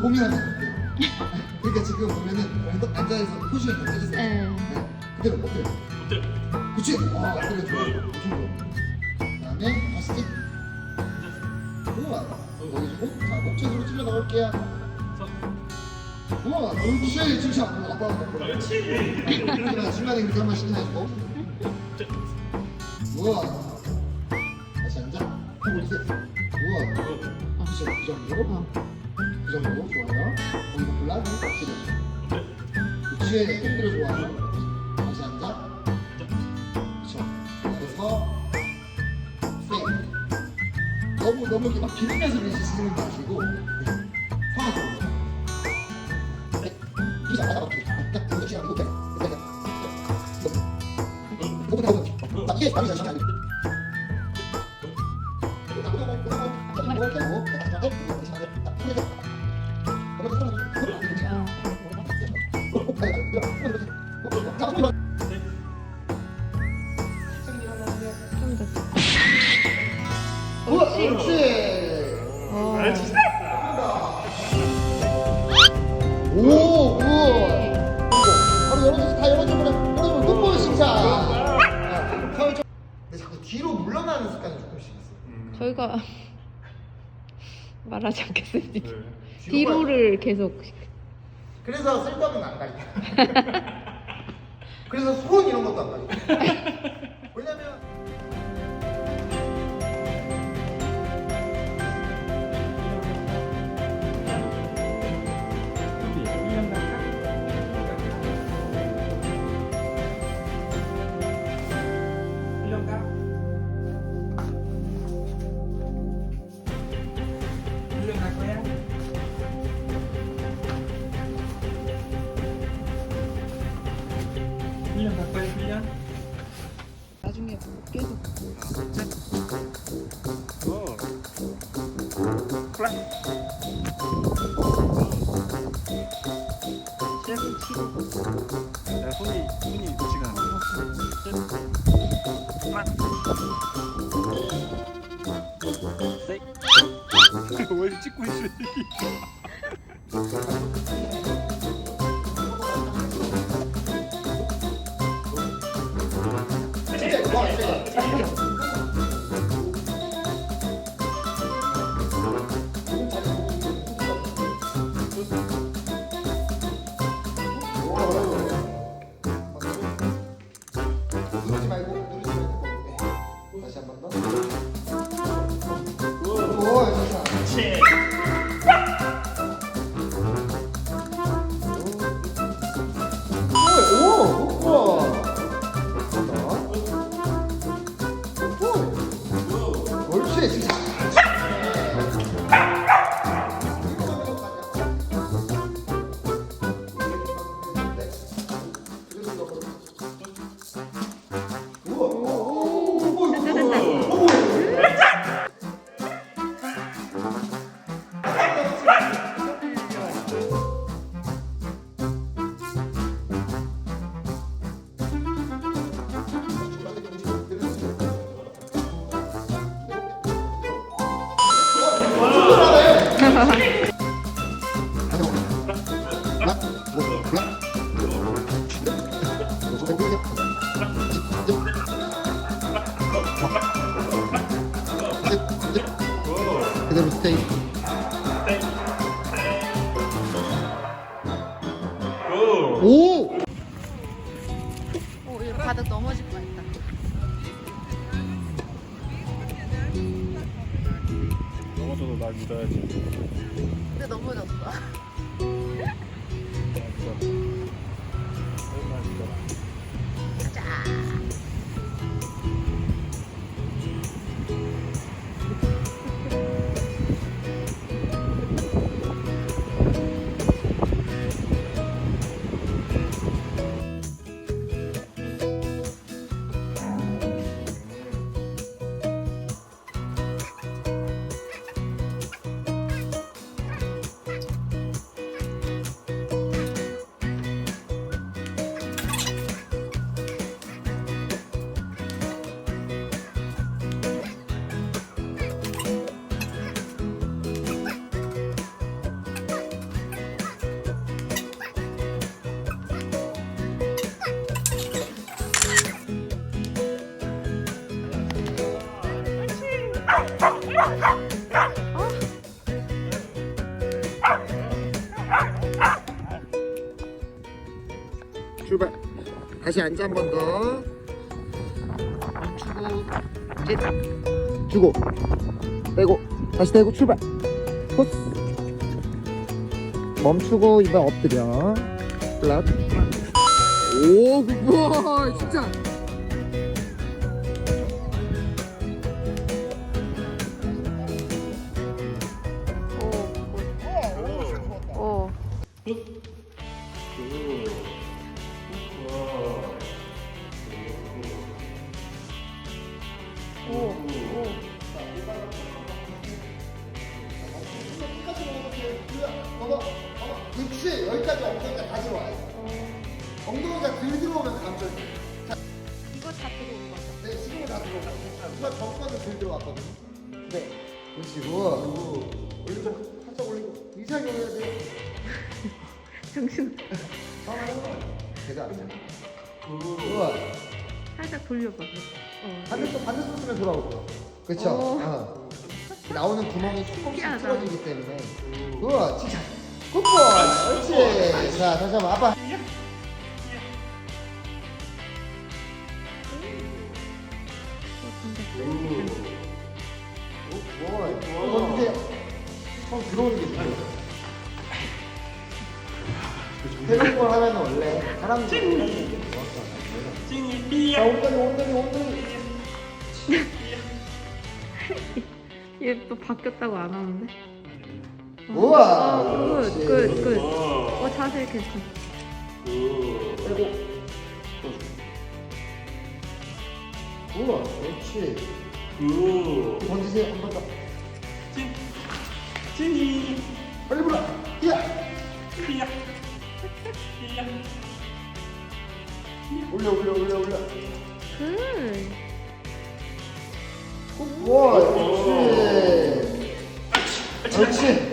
돼요. 그러니까 지금 보면은 엉덩 앉아서 포지션이 바뀌었어요. 네. 네. 그대로 어때요? 어때? 그치? 아, 그래, 좋아요. 좋아요. 그 다음에 다시 찍. 우와. 여기 주고, 자, 목젖으로 찔러 넣을게요. 우와, 그렇지. 진짜. 아빠, 아빠. 그렇지. 그냥 중간에 이렇게 한번 시켜가지고. 우와. 다시 앉아. 우와. 그치, 그 정도로. 어. 그 정도로 좋아요. 거기서 골라. 확실히. 그치, 힘들어 좋아요. 다시 앉아. 그쵸. 그래서 쌩. 너무 너무 막 비비면서 쓰는 거 마시고 성악으로. 네. 이자 맞아 맞지. 딱 그거 시작 못해. 그때 그거 하고 딱 이게 말이 잘 시작이. 좀 그렇지. 어. 알지. 오, 우와. 바로 열어줘서 다 열어줘 버려. 여러분, 풋볼 칭찬. 아, 서울 좀- 근데 자꾸 뒤로 물러나는 습관이 조금씩 있어. 저희가 말하지 않겠습니다. 네. 뒤로를 계속. 그래서 쓸데없는 안 가리켜. 그래서 손 이런 것도 안 가리켜. 왜냐면 나중에 계속. 야, 손이 손이 지가 왜 찍고 있어? 管不了 오! 오, 이거 바닥 넘어질 뻔했다. 넘어져도 날 믿어야지. 근데 넘어졌어. 날 믿어라. 자. 출발. 다시 앉아 한 번 더. 멈추고 제, 주고, 빼고 다시 떼고 출발. 호스. 멈추고 이번 엎드려. 플랫. 오, 굿 진짜. 오. 살짝 돌려봐. 어. 반대쪽 반대쪽 쓰면 돌아오고 그렇죠 오. 어. 나오는 구멍이 조금씩 신기하다. 틀어지기 때문에 우와 진짜 굿볼 그렇지 자 다시 한번 아빠 들어오는 게 중요해요 태국볼 하면 원래 사람들이 자 엉덩이 엉덩이 엉덩이. 얘 또 바뀌었다고 안 하는데? 우와. 어, 굿, 굿, 굿. 어, 자세 괜찮아. 빼고 우와 그렇지. 던지세요 한 번 더. 찐이. 빨리 불어. 야. 삐야. 삐야 올려 올려 올려 올려. 굿. 우와 그렇지 그렇지